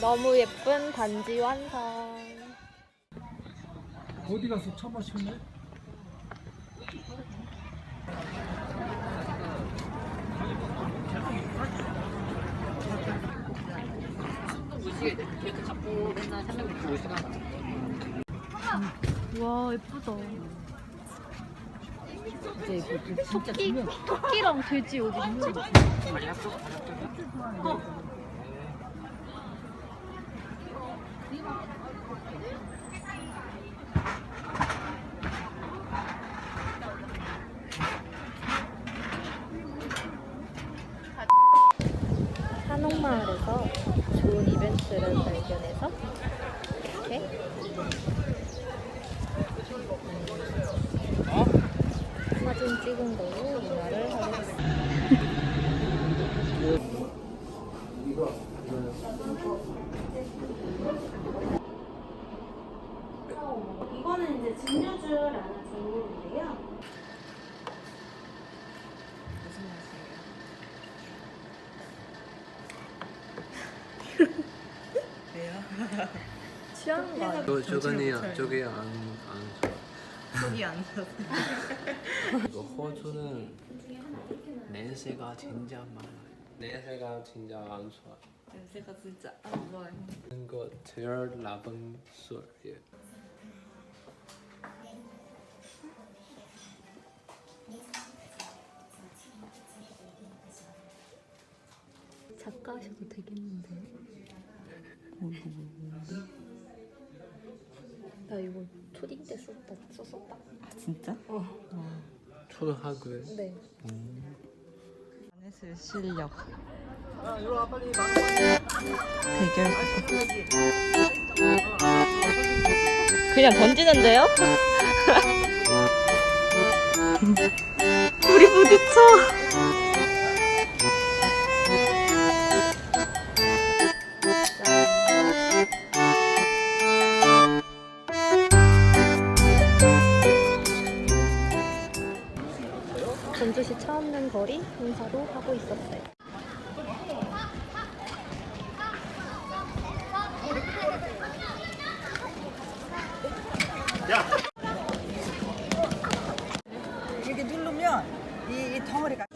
너무 예쁜 반지 완성. 어디 가서 차 마시네? 와 예쁘다. 토끼 토끼랑 돼지 어디 있는? 한옥마을에서 좋은 이벤트를 발견해서 이렇게 사진 찍은 걸로 문화를 하겠습니다. 이거는 이제 증류주라는 종류인데요. 취하는 거 아니야? 저 저거는요 저게 안 안 속이 안 서. 이거 호주는 냄새가 진짜 많아. 냄새가 진짜 안 좋아. 냄새가 진짜 안 좋아요. 이거 제일 나쁜 술이에요. 작가 하셔도 되겠는데. 나 이거 초딩 때 썼다 썼었다. 아 진짜? 초등학교에 네. 안 했을 실력. 대결. 그냥 던지는데요? 우리 부딪혀. 전주시 차 없는 거리 행사도 하고 있었어요. 이렇게 누르면 이, 이 덩어리가